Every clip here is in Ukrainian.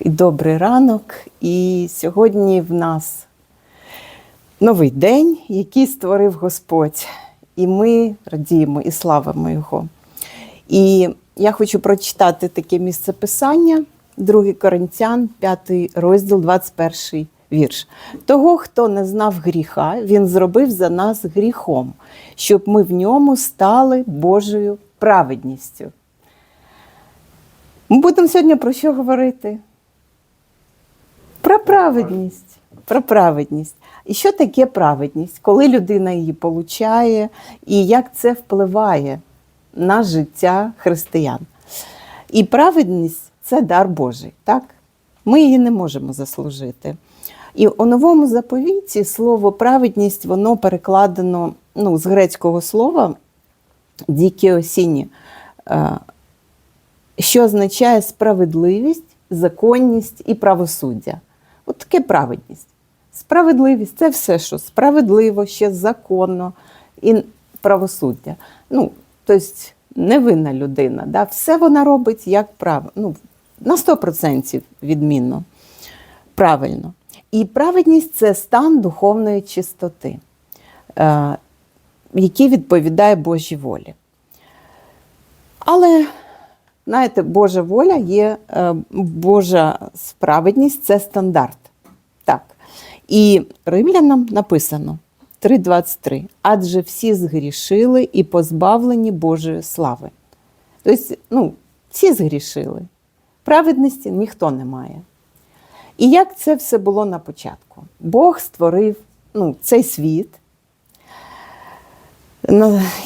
І добрий ранок. І сьогодні в нас новий день, який створив Господь. І ми радіємо і славимо Його. І я хочу прочитати таке місце писання, 2 Коринтян, 5 розділ, 21 вірш. Того, хто не знав гріха, він зробив за нас гріхом, щоб ми в ньому стали Божою праведністю. Ми будемо сьогодні про що говорити? Про праведність. Про праведність. І що таке праведність? Коли людина її получає, і як це впливає на життя християн. І праведність це дар Божий, так? Ми її не можемо заслужити. І у новому заповіті слово праведність воно перекладено ну, з грецького слова дікіосіні, е, що означає справедливість, законність і правосуддя. От таке праведність. Справедливість це все, що справедливо, ще законно і правосуддя. Ну, тобто невинна людина. Да? Все вона робить як право. Ну, на 100% відмінно. Правильно. І праведність це стан духовної чистоти, е, який відповідає Божій волі. Але, знаєте, Божа воля є, е, Божа справедність це стандарт. Так. І римлянам написано 3.23. Адже всі згрішили і позбавлені Божої слави. Тобто, ну, всі згрішили. Праведності ніхто не має. І як це все було на початку? Бог створив ну, цей світ,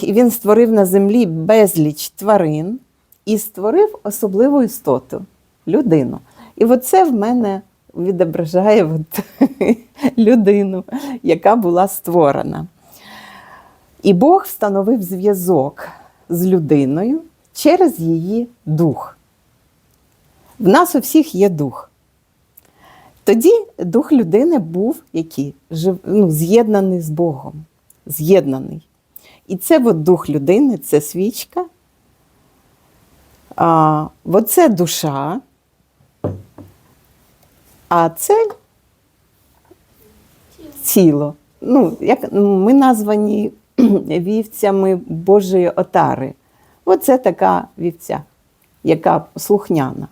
і він створив на землі безліч тварин і створив особливу істоту людину. І оце в мене відображає от, людину, яка була створена. І Бог встановив зв'язок з людиною через її дух. В нас у всіх є дух. Тоді дух людини був який? Жив, ну, з'єднаний з Богом. З'єднаний. І це от дух людини, це свічка. А, оце душа. А це тіло. Ну, як ми названі вівцями Божої отари. Оце така вівця, яка слухняна.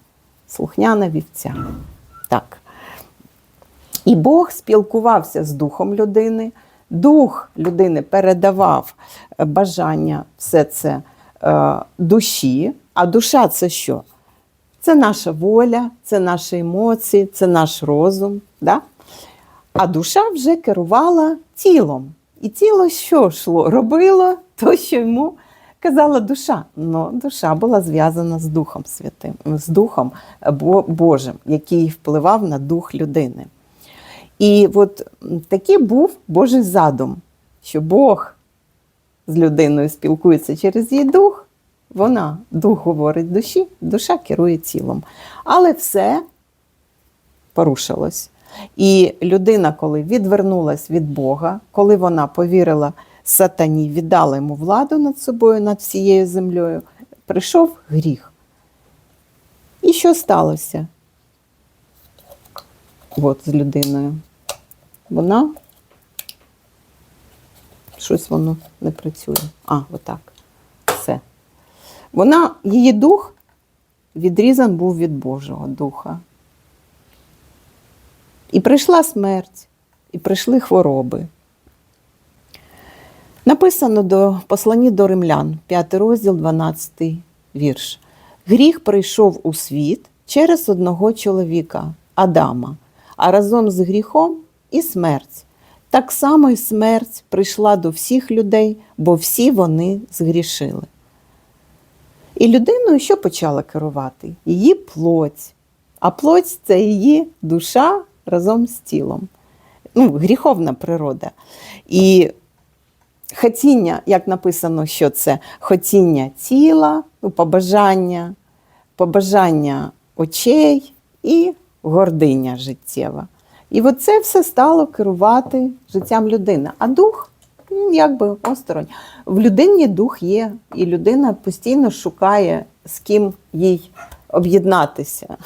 Слухняна вівця. Так. І Бог спілкувався з духом людини. Дух людини передавав бажання все це е, душі. А душа це що? Це наша воля, це наші емоції, це наш розум. Да? А душа вже керувала тілом. І тіло що йшло? Робило то, що йому казала душа. Ну, душа була зв'язана з Духом Святим, з Духом Божим, який впливав на дух людини. І от такий був Божий задум, що Бог з людиною спілкується через її дух, вона, дух говорить душі, душа керує тілом. Але все порушилось. І людина, коли відвернулась від Бога, коли вона повірила сатані, віддала йому владу над собою, над всією землею, прийшов гріх. І що сталося? От з людиною. Вона щось воно не працює. А, отак. Вона, її дух відрізан був від Божого духа. І прийшла смерть, і прийшли хвороби. Написано до посланні до римлян, 5 розділ, 12 вірш. Гріх прийшов у світ через одного чоловіка, Адама, а разом з гріхом і смерть. Так само і смерть прийшла до всіх людей, бо всі вони згрішили. І людиною що почала керувати? Її плоть. А плоть це її душа разом з тілом. Ну, гріховна природа. І хотіння, як написано, що це хотіння тіла, ну, побажання, побажання очей і гординя життєва. І от це все стало керувати життям людини. А дух якби осторонь. В людині дух є, і людина постійно шукає, з ким їй об'єднатися.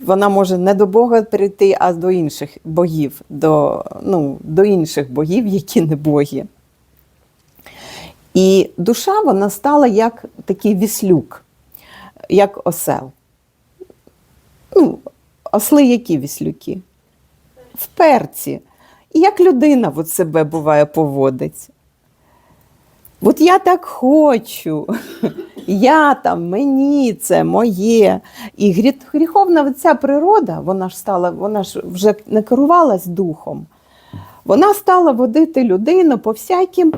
Вона може не до Бога прийти, а до інших богів, до, ну, до інших богів, які не боги. І душа вона стала як такий віслюк, як осел. Ну, осли які віслюки? Вперці. І як людина от себе буває поводить. От я так хочу, я там, мені це моє. І гріховна ця природа, вона ж стала, вона ж вже не керувалась духом. Вона стала водити людину по всяким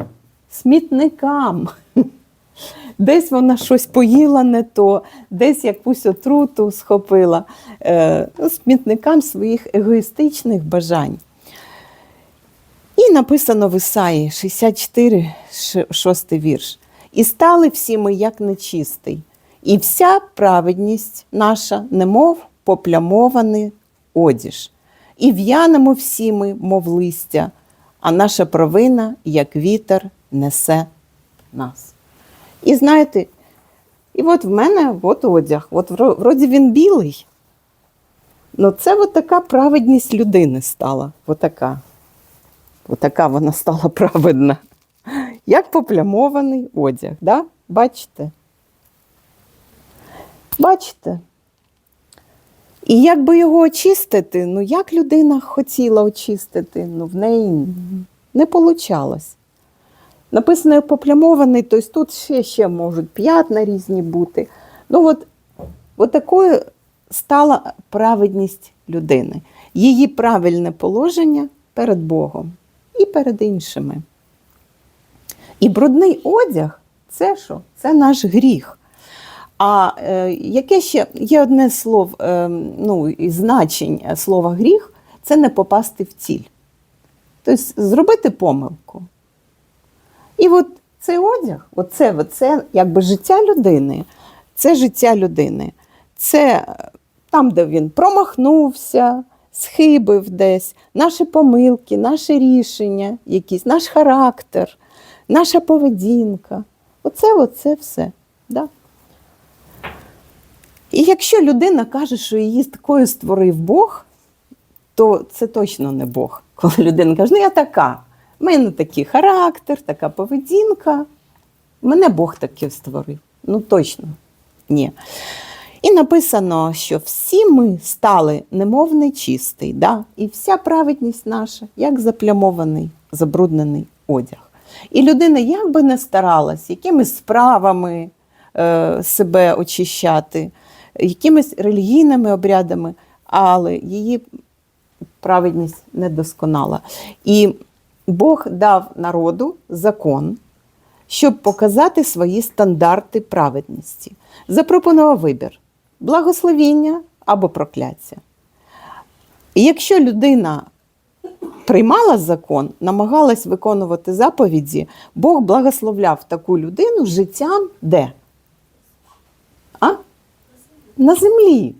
смітникам. Десь вона щось поїла не то, десь якусь отруту схопила е, ну, смітникам своїх егоїстичних бажань. І написано в Ісаї 64, 6 вірш. І стали всі ми як нечистий, і вся праведність наша, немов поплямований одіж, і в'янемо всі ми, мов листя, а наша провина, як вітер, несе нас. І знаєте, і от в мене от одяг, от вроді він білий. Ну це от така праведність людини стала. Отака. Отака вона стала праведна. Як поплямований одяг, да? бачите? Бачите? І як би його очистити, ну як людина хотіла очистити, ну в неї не вийшло. Написано поплямований, тобто тут ще, ще можуть п'ятна різні бути. Ну от, от такою стала праведність людини, її правильне положення перед Богом і перед іншими. І брудний одяг це що? Це наш гріх. А е, яке ще є одне слово, е, ну, і значень слова гріх це не попасти в ціль. Тобто зробити помилку. І от цей одяг, оце, оце якби життя людини, це життя людини. Це е, там, де він промахнувся, схибив десь, наші помилки, наші рішення, якісь, наш характер, наша поведінка. Оце, оце все. Да? І якщо людина каже, що її такою створив Бог, то це точно не Бог. Коли людина каже, ну я така, в мене такий характер, така поведінка. Мене Бог таки створив. Ну точно ні. І написано, що всі ми стали немов нечистий, да? і вся праведність наша, як заплямований, забруднений одяг. І людина як би не старалась, якимись справами е, себе очищати, якимись релігійними обрядами, але її праведність недосконала. І Бог дав народу закон, щоб показати свої стандарти праведності. Запропонував вибір благословіння або прокляття. І якщо людина приймала закон, намагалась виконувати заповіді, Бог благословляв таку людину життям де? А? На землі.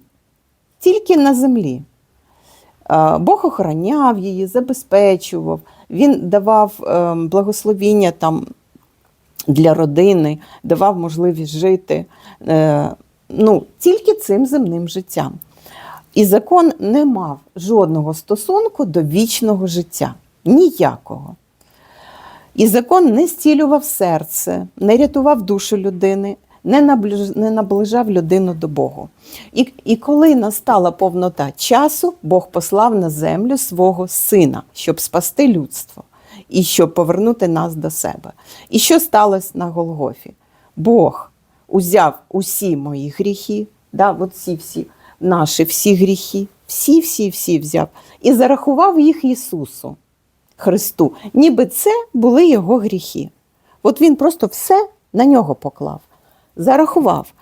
Тільки на землі. Бог охороняв її, забезпечував, він давав е, благословіння там для родини, давав можливість жити е, ну, тільки цим земним життям. І закон не мав жодного стосунку до вічного життя. Ніякого. І закон не зцілював серце, не рятував душу людини, не наближав людину до Богу. І, і коли настала повнота часу, Бог послав на землю свого сина, щоб спасти людство і щоб повернути нас до себе. І що сталося на Голгофі? Бог узяв усі мої гріхи, да, от всі, всі, наші всі гріхи, всі, всі, всі взяв і зарахував їх Ісусу. Христу, ніби це були його гріхи. От він просто все на нього поклав, зарахував.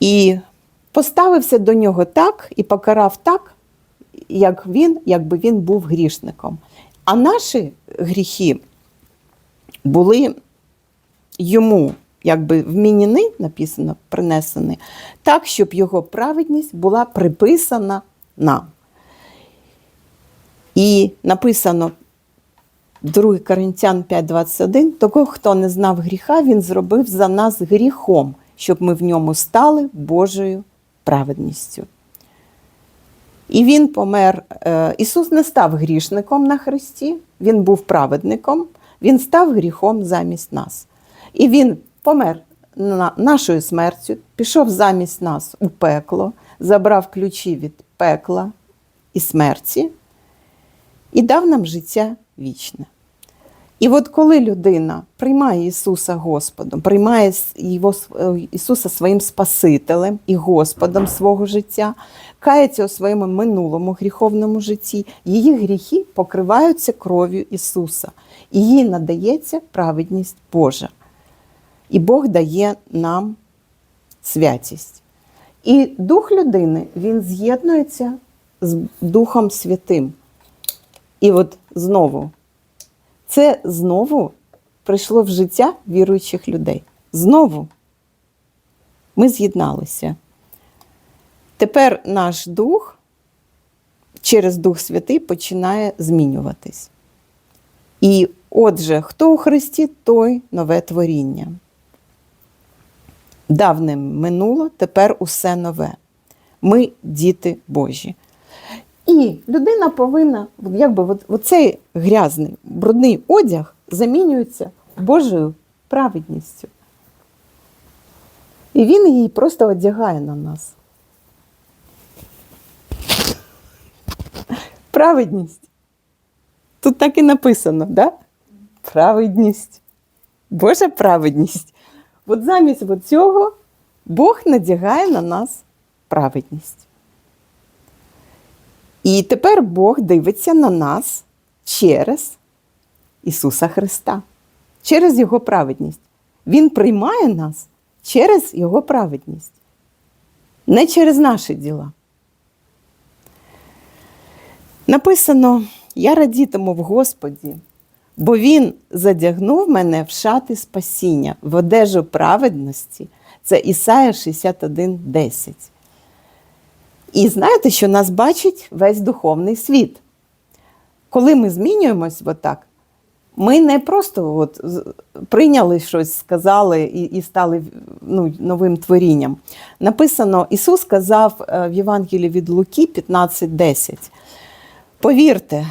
І поставився до нього так і покарав так, як він, якби він був грішником. А наші гріхи були йому якби вміняни, написано, принесені, так, щоб його праведність була приписана нам. І написано 2 Коринтян 5,21, того, хто не знав гріха, він зробив за нас гріхом, щоб ми в ньому стали Божою праведністю. І Він помер. е, Ісус не став грішником на Христі, Він був праведником, Він став гріхом замість нас. І Він помер нашою смертю, пішов замість нас у пекло, забрав ключі від пекла і смерті і дав нам життя вічне. І от коли людина приймає Ісуса Господом, приймає його, е, Ісуса своїм Спасителем і Господом свого життя, кається у своєму минулому гріховному житті, її гріхи покриваються кров'ю Ісуса, і їй надається праведність Божа. І Бог дає нам святість. І дух людини він з'єднується з Духом Святим. І от знову це знову прийшло в життя віруючих людей. Знову ми з'єдналися. Тепер наш дух через Дух Святий починає змінюватись. І отже, хто у Христі, той нове творіння. Давне минуло, тепер усе нове. Ми діти Божі. І людина повинна, якби оцей грязний, брудний одяг замінюється Божою праведністю. І він її просто одягає на нас. Праведність. Тут так і написано, да? Праведність. Божа праведність. От замість цього Бог надягає на нас праведність. І тепер Бог дивиться на нас через Ісуса Христа, через Його праведність. Він приймає нас через Його праведність, не через наші діла. Написано: Я радітиму в Господі, бо Він задягнув мене в шати спасіння, в одежу праведності. Це Ісая 61, 10. І знаєте, що нас бачить весь духовний світ. Коли ми змінюємось отак, ми не просто от, прийняли щось, сказали і, і стали ну, новим творінням. Написано, Ісус сказав е, в Євангелії від Луки 15:10. Повірте,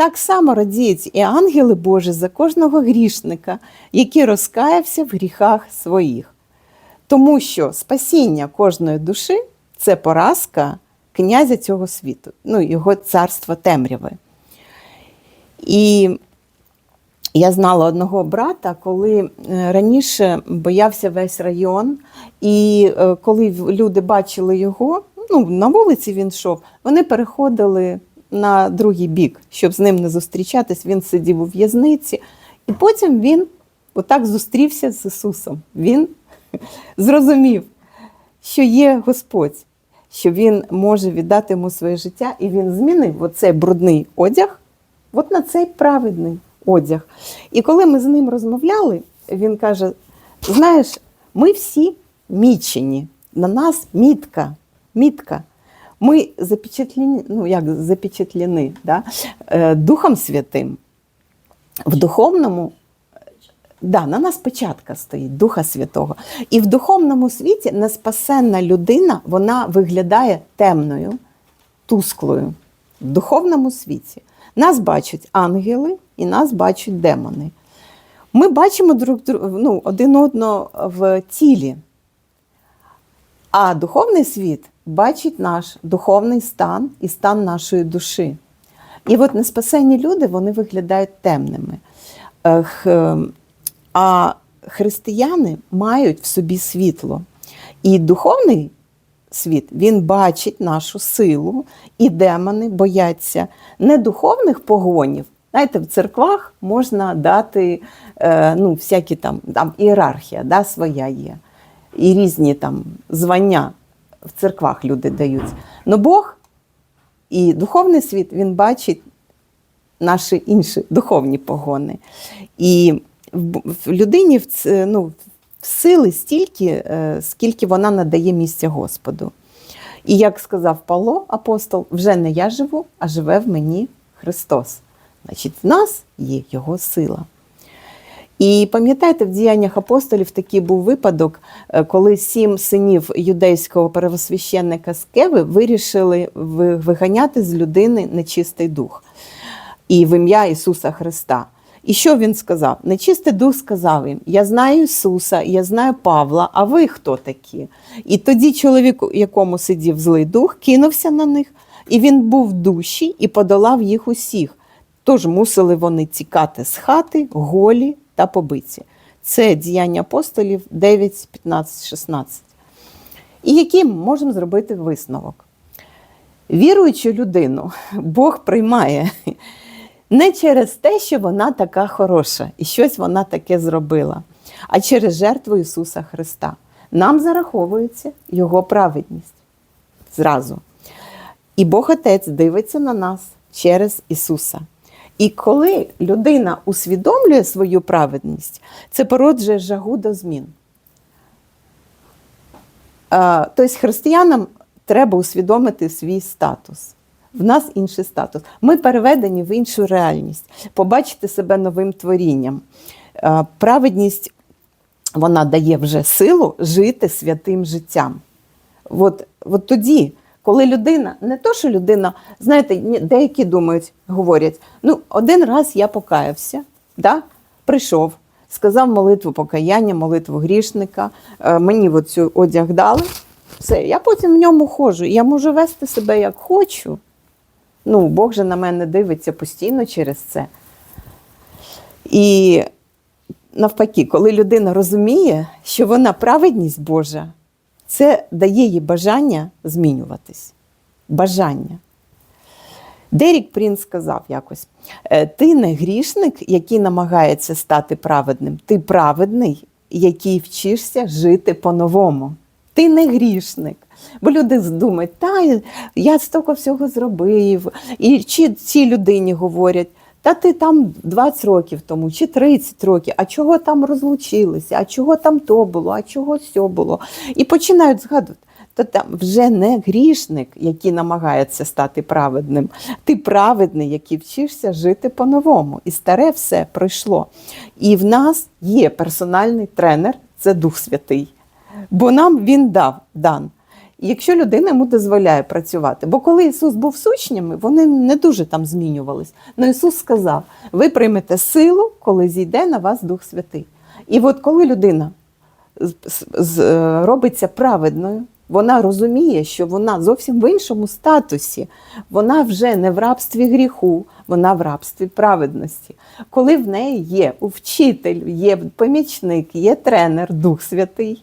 так само радіють і ангели Божі за кожного грішника, який розкаявся в гріхах своїх. Тому що спасіння кожної душі це поразка князя цього світу, ну, його царства темряви. І я знала одного брата, коли е, раніше боявся весь район, і е, коли люди бачили його, ну, на вулиці він йшов, вони переходили на другий бік, щоб з ним не зустрічатись. Він сидів у в'язниці, і потім він отак зустрівся з Ісусом. Він зрозумів, що є Господь, що Він може віддати йому своє життя, і він змінив оцей брудний одяг от на цей праведний одяг. І коли ми з ним розмовляли, він каже: знаєш, ми всі мічені, на нас мітка, мітка. Ми запечатлені, ну як запечатлені, да? е, Духом Святим. В духовному Да, на нас печатка стоїть Духа Святого. І в духовному світі неспасенна людина вона виглядає темною, тусклою. В духовному світі. Нас бачать ангели і нас бачать демони. Ми бачимо друг- ну, один одного в тілі. А духовний світ бачить наш духовний стан і стан нашої душі. І от неспасенні люди вони виглядають темними. Е, А християни мають в собі світло. І духовний світ він бачить нашу силу, і демони бояться не духовних погонів. Знаєте, в церквах можна дати е, ну, всякі там, там ієрархія да, своя є, і різні там звання в церквах люди дають. Но Бог і духовний світ він бачить наші інші духовні погони. І в людині в, ну, сили стільки, е, скільки вона надає місця Господу. І як сказав Павло, апостол, вже не я живу, а живе в мені Христос. Значить, в нас є Його сила. І пам'ятаєте, в діяннях апостолів такий був випадок, е, коли сім синів юдейського первосвященника Скеви вирішили виганяти з людини нечистий дух і в ім'я Ісуса Христа. І що він сказав? Нечистий дух сказав їм: Я знаю Ісуса, я знаю Павла, а ви хто такі? І тоді чоловік, якому сидів злий дух, кинувся на них, і він був в душі і подолав їх усіх. Тож мусили вони тікати з хати, голі та побиті. Це діяння апостолів 9, 15, 16. І який можемо зробити висновок? Віруючу людину Бог приймає не через те, що вона така хороша і щось вона таке зробила, а через жертву Ісуса Христа. Нам зараховується Його праведність зразу. І Бог Отець дивиться на нас через Ісуса. І коли людина усвідомлює свою праведність, це породжує жагу до змін. Тобто християнам треба усвідомити свій статус. В нас інший статус. Ми переведені в іншу реальність, побачити себе новим творінням. Праведність вона дає вже силу жити святим життям. От, от тоді, коли людина, не то, що людина, знаєте, деякі думають, говорять, ну, один раз я покаявся, да? прийшов, сказав молитву покаяння, молитву грішника, е, мені от цю одяг дали, все, я потім в ньому ходжу, я можу вести себе як хочу. Ну, Бог же на мене дивиться постійно через це. І навпаки, коли людина розуміє, що вона праведність Божа, це дає їй бажання змінюватись. Бажання. Дерік Прінс сказав якось: «Е, ти не грішник, який намагається стати праведним, ти праведний, який вчишся жити по-новому. Ти не грішник. Бо люди думають, та я стільки всього зробив. І чи цій людині говорять, та ти там 20 років тому чи 30 років, а чого там розлучилися, а чого там то було, а чого сьо було. І починають згадувати. То там вже не грішник, який намагається стати праведним. Ти праведний, який вчишся жити по-новому. І старе все пройшло. І в нас є персональний тренер, це Дух Святий. Бо нам він дав дан. Якщо людина йому дозволяє працювати. Бо коли Ісус був з учнями, вони не дуже там змінювались. Но Ісус сказав: ви приймете силу, коли зійде на вас Дух Святий. І от коли людина е, робиться праведною, вона розуміє, що вона зовсім в іншому статусі. Вона вже не в рабстві гріху, вона в рабстві праведності. Коли в неї є вчитель, є помічник, є тренер, Дух Святий,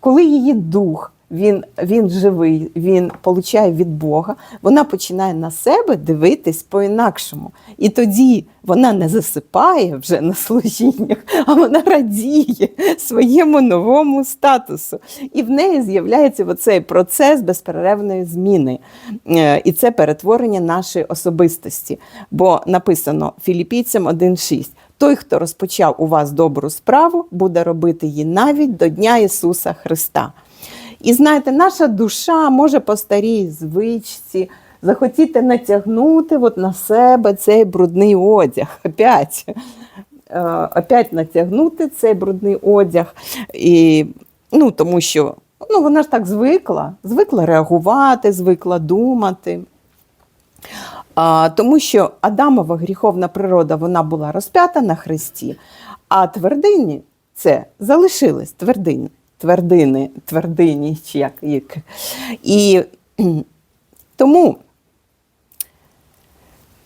коли її дух. Він, він живий, він получає від Бога, вона починає на себе дивитись по-інакшому. І тоді вона не засипає вже на служіннях, а вона радіє своєму новому статусу. І в неї з'являється оцей процес безперервної зміни. Е, І це перетворення нашої особистості. Бо написано Філіппійцям 1,6. Той, хто розпочав у вас добру справу, буде робити її навіть до Дня Ісуса Христа. І знаєте, наша душа може по старій звичці захотіти натягнути от на себе цей брудний одяг. Опять. Е, Опять натягнути цей брудний одяг. І, ну, тому що ну, вона ж так звикла, звикла реагувати, звикла думати. А, тому що Адамова гріховна природа вона була розп'ята на хресті, а твердині це залишились твердині, твердини, твердині, чи як їх. І тому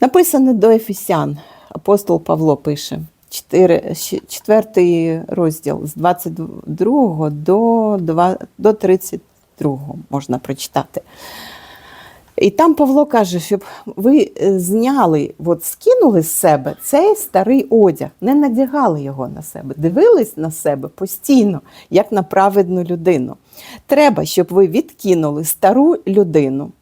написано до Ефесян, апостол Павло пише, 4, 4 розділ з 22 до, 2, до 32 можна прочитати. І там Павло каже, щоб ви е, зняли, от скинули з себе цей старий одяг, не надягали його на себе, дивились на себе постійно, як на праведну людину. Треба, щоб ви відкинули стару людину,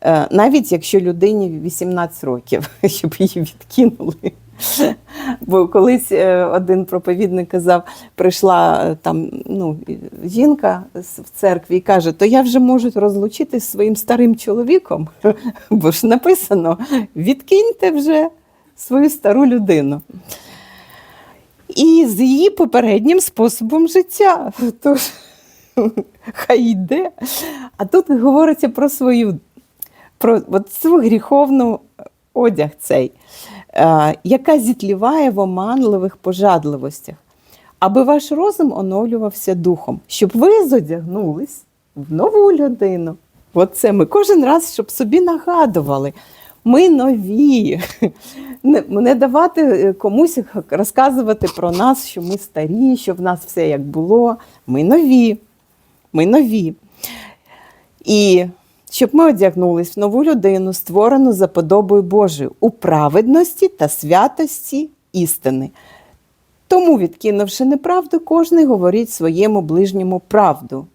е, навіть якщо людині 18 років, щоб її відкинули. Бо колись е, один проповідник казав, прийшла е, там ну, жінка в церкві і каже, то я вже можу розлучитись зі своїм старим чоловіком, бо ж написано, відкиньте вже свою стару людину. і з її попереднім способом життя. Тож хай йде. А тут говориться про свою, про цю гріховну одяг цей, е, яка зітліває в оманливих пожадливостях, аби ваш розум оновлювався духом, щоб ви зодягнулись в нову людину. От це ми кожен раз, щоб собі нагадували. Ми нові. Не, не давати е, комусь розказувати про нас, що ми старі, що в нас все як було. Ми нові. Ми нові. І щоб ми одягнулись в нову людину, створену за подобою Божою у праведності та святості істини. Тому, відкинувши неправду, кожний говорить своєму ближньому правду.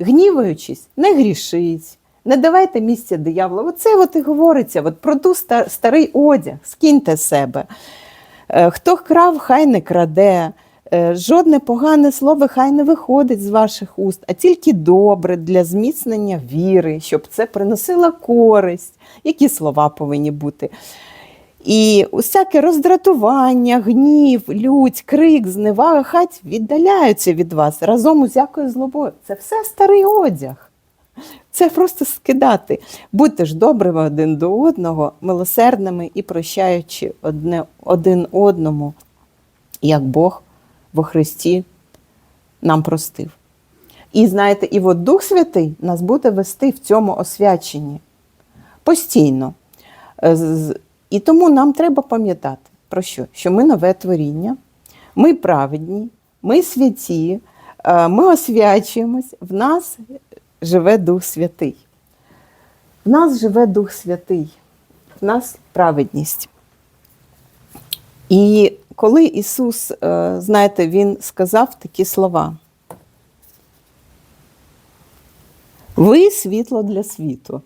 Гніваючись, не грішить, не давайте місця дияволу. Оце от і говориться от про ту старий одяг, скиньте себе. Е, Хто крав, хай не краде. Е, Жодне погане слово хай не виходить з ваших уст, а тільки добре для зміцнення віри, щоб це приносило користь. Які слова повинні бути? І усяке роздратування, гнів, лють, крик, зневага, хай віддаляються від вас разом усякою злобою. Це все старий одяг. Це просто скидати. Будьте ж добрими один до одного, милосердними і прощаючи одне, один одному, як Бог во Христі нам простив. І знаєте, і от Дух Святий нас буде вести в цьому освяченні постійно. Е, І тому нам треба пам'ятати про що? Що ми нове творіння, ми праведні, ми святі, е, ми освячуємось, в нас живе Дух Святий. В нас живе Дух Святий, в нас праведність. І коли Ісус, е, знаєте, Він сказав такі слова. Ви світло для світу.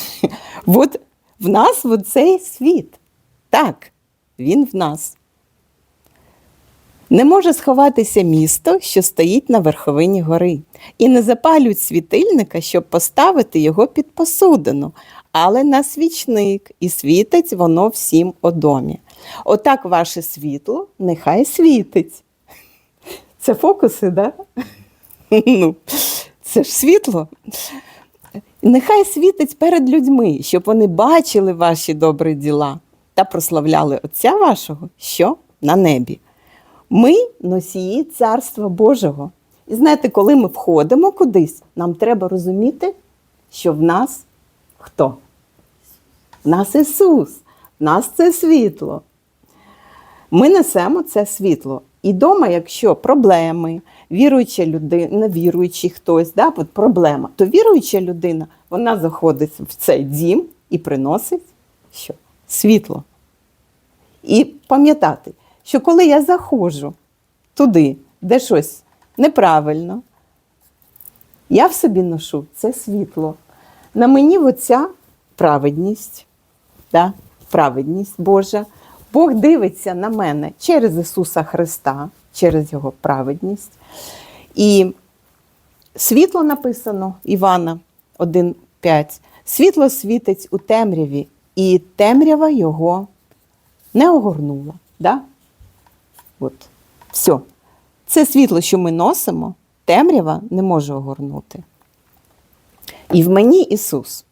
От в нас цей світ. Так, він в нас. Не може сховатися місто, що стоїть на верховині гори, і не запалюють світильника, щоб поставити його під посудину, але на свічник, і світить воно всім у домі. Отак ваше світло нехай світить. Це фокуси, да? Ну, це ж світло. Нехай світить перед людьми, щоб вони бачили ваші добрі діла та прославляли Отця вашого, що на небі. Ми носії Царства Божого. І знаєте, коли ми входимо кудись, нам треба розуміти, що в нас хто? В нас Ісус, в нас це світло. Ми несемо це світло. І дома, якщо проблеми, віруюча людина, невіруючий хтось, да, от проблема, то віруюча людина вона заходить в цей дім і приносить що? світло. І пам'ятати, що коли я заходжу туди, де щось неправильно, я в собі ношу це світло. На мені оця праведність, да? праведність Божа. Бог дивиться на мене через Ісуса Христа, через Його праведність. І світло написано Івана 1,5. Світло світить у темряві, і темрява його не огорнула. Да? От. Все. Це світло, що ми носимо, темрява не може огорнути. І в мені Ісус.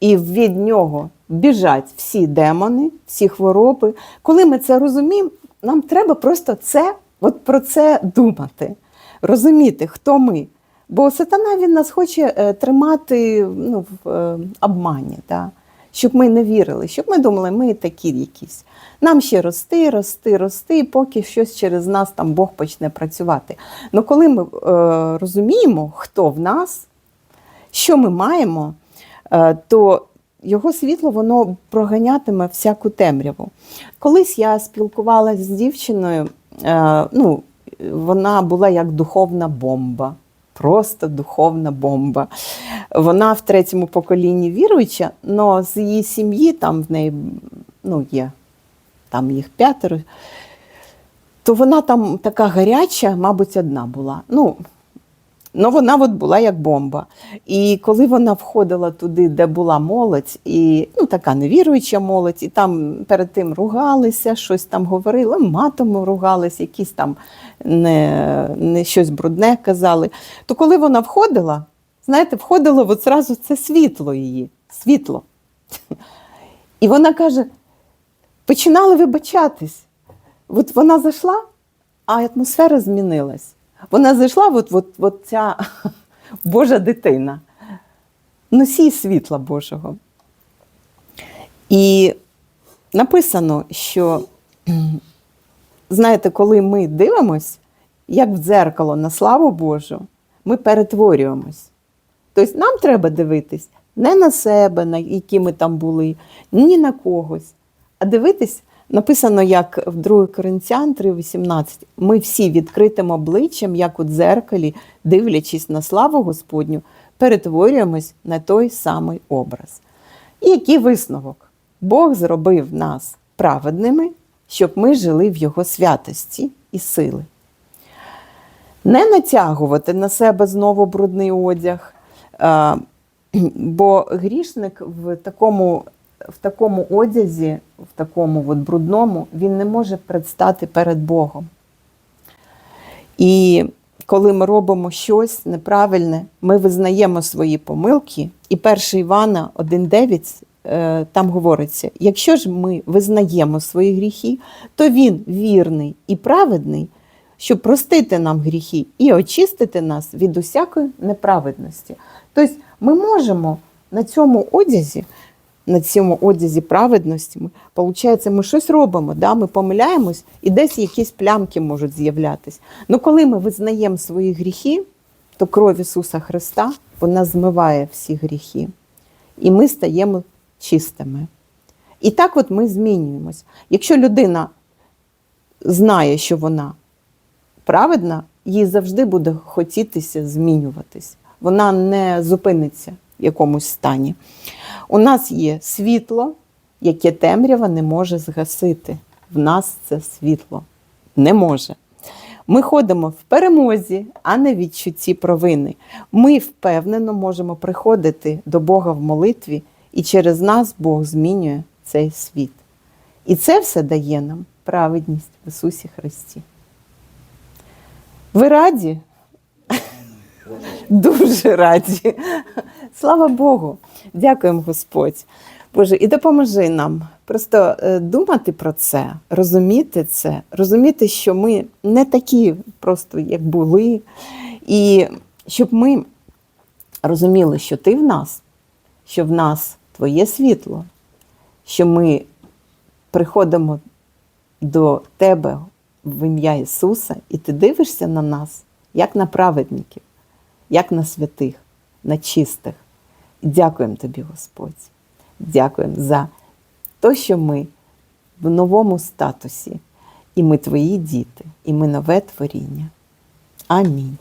І від нього біжать всі демони, всі хвороби. Коли ми це розуміємо, нам треба просто це, от про це думати, розуміти, хто ми. Бо сатана він нас хоче е, тримати ну, в е, обмані, да? щоб ми не вірили, щоб ми думали, ми такі якісь. Нам ще рости, рости, рости, поки щось через нас там Бог почне працювати. Ну коли ми е, розуміємо, хто в нас, що ми маємо, е, то його світло воно проганятиме всяку темряву. Колись я спілкувалася з дівчиною, е, ну, вона була як духовна бомба. Просто духовна бомба. Вона в третьому поколінні віруюча, але з її сім'ї там в неї ну, є, там їх п'ятеро, то вона там така гаряча, мабуть, одна була. Ну, Ну, вона от була як бомба. І коли вона входила туди, де була молодь, і ну, така невіруюча молодь, і там перед тим ругалися, щось там говорили, матом ругались, якісь там не, не щось брудне казали. То коли вона входила, знаєте, входило от зразу це світло її. Світло. І вона каже: починали вибачатись. От вона зайшла, а атмосфера змінилась. Вона зайшла, от, от, от ця Божа дитина, носій світла Божого. І написано, що, знаєте, коли ми дивимось, як в дзеркало на славу Божу, ми перетворюємось. Тобто нам треба дивитись не на себе, на які ми там були, ні на когось, а дивитись, написано, як в 2 Коринтян 3,18, ми всі відкритим обличчям, як у дзеркалі, дивлячись на славу Господню, перетворюємось на той самий образ. І який висновок? Бог зробив нас праведними, щоб ми жили в Його святості і сили. Не натягувати на себе знову брудний одяг, бо грішник в такому, в такому одязі, в такому от брудному, він не може предстати перед Богом. І коли ми робимо щось неправильне, ми визнаємо свої помилки. І 1 Івана 1,9 е, там говориться: якщо ж ми визнаємо свої гріхи, то він вірний і праведний, щоб простити нам гріхи і очистити нас від усякої неправедності. Тобто ми можемо на цьому одязі, на цьому одязі праведності, ми, получається, ми щось робимо, да? ми помиляємось, і десь якісь плямки можуть з'являтися. Ну коли ми визнаємо свої гріхи, то кров Ісуса Христа вона змиває всі гріхи. І ми стаємо чистими. І так от ми змінюємось. Якщо людина знає, що вона праведна, їй завжди буде хотітися змінюватись. Вона не зупиниться в якомусь стані. У нас є світло, яке темрява не може згасити. В нас це світло не може. Ми ходимо в перемозі, а не відчутті провини. Ми впевнено можемо приходити до Бога в молитві, і через нас Бог змінює цей світ. І це все дає нам праведність в Ісусі Христі. Ви раді? Дуже раді. Слава Богу. Дякуємо, Господь. Боже, і допоможи нам просто е, думати про це, розуміти це, розуміти, що ми не такі просто, як були, і щоб ми розуміли, що ти в нас, що в нас твоє світло, що ми приходимо до тебе в ім'я Ісуса, і ти дивишся на нас, як на праведників, як на святих, на чистих. Дякуємо тобі, Господь. Дякуємо за те, що ми в новому статусі, і ми твої діти, і ми нове творіння. Амінь.